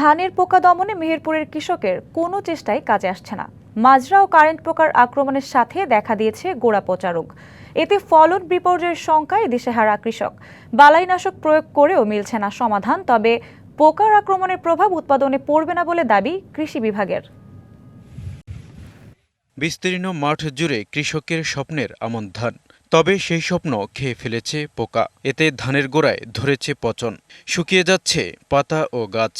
ধানের পোকা দমনে মেহেরপুরের কৃষকের কোনো চেষ্টাই কাজে আসছে না। মাজরা ও কারেন্ট পোকার আক্রমণের সাথে দেখা দিয়েছে গোড়া পচা রোগ। এতে ফলন বিপর্যয়ের শঙ্কায় দিশেহারা কৃষক। বালাইনাশক প্রয়োগ করেও মিলছে না সমাধান, তবে পোকার আক্রমণের প্রভাব উৎপাদনে পড়বে না বলে দাবি কৃষি বিভাগের। বিস্তীর্ণ মাঠ জুড়ে কৃষকের স্বপ্নের আমন ধান, তবে সেই স্বপ্ন খেয়ে ফেলেছে পোকা। এতে ধানের গোড়ায় ধরেছে পচন, শুকিয়ে যাচ্ছে পাতা ও গাছ।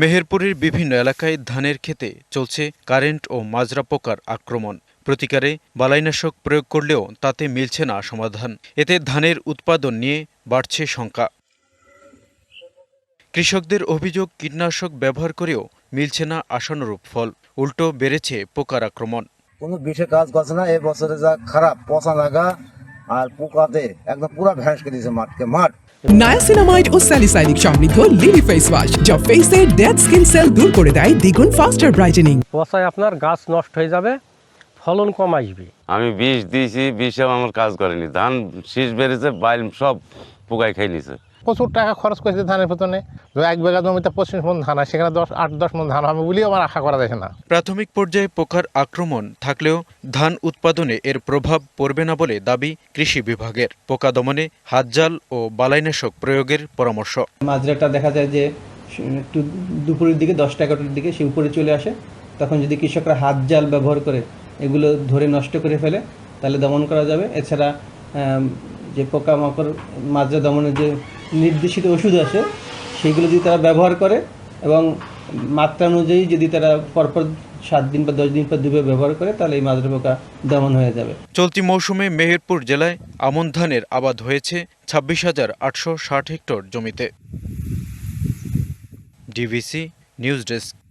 মেহেরপুরের বিভিন্ন এলাকায় ধানের ক্ষেতে চলছে কারেন্ট ও মাজরা পোকার আক্রমণ। প্রতিকারে বালাইনাশক প্রয়োগ করলেও তাতে মিলছে না সমাধান। এতে ধানের উৎপাদন নিয়ে বাড়ছে শঙ্কা। কৃষকদের অভিযোগ কীটনাশক ব্যবহার করেও মিলছে না আশানুরূপ ফল। উল্টো বেড়েছে পোকার আক্রমণ। কোনো বিষে কাজ করছে না এবছরে যা খারাপ, পচা লাগা আর পোকাতে একদম পুরো ভ্যাঁস দিয়েছে মাঠকে। মাঠ নায়াসিনামাইড ও স্যালিসাইলিক সমৃদ্ধ লিলি ফেস ওয়াশ যা ফেসের ডেড স্কিন সেল দূর করে দেয় দ্বিগুণ ফাস্টার ব্রাইটেনিং পচায় আপনার গাছ নষ্ট হয়ে যাবে ফলন কম আসবে। আমি বিষ দিয়েছি বিষেও আমার কাজ করেনি। ধান শীষ বেড়েছে বাইল সব পোকায় খেয়ে নিছে। প্রচুর টাকা খরচ করেছে ধানের পেছনে এক বিঘা জমিতে পঁচিশ মন ধান হয় সেখানে দশ আট দশ মন ধান হবে বলেও আমার আশা করা যায় না। প্রাথমিক পর্যায়ে পোকার আক্রমণ থাকলেও ধান উৎপাদনে এর প্রভাব পড়বে না বলে দাবি কৃষি বিভাগের। পোকা দমনে হাতজাল ও বালাইনাশক প্রয়োগের পরামর্শ। মাজরাটা দেখা যায় যে একটু দুপুরের দিকে দশটা এগারোটার দিকে সে উপরে চলে আসে। তখন যদি কৃষকরা হাত জাল ব্যবহার করে এগুলো ধরে নষ্ট করে ফেলে তাহলে দমন করা যাবে। এছাড়া যে পোকামাকড় মাজরা দমনের যে নির্দেশিত ওষুধ আছে সেইগুলো যদি তারা ব্যবহার করে এবং মাত্রা অনুযায়ী যদি তারা পরপর সাত দিন বা দশ দিন পর দুবে ব্যবহার করে, তাহলে এই মাজরা পোকা দমন হয়ে যাবে। চলতি মৌসুমে মেহেরপুর জেলায় আমন ধানের আবাদ হয়েছে ছাব্বিশ হাজার আটশো ষাট হেক্টর জমিতে। DVC news desk.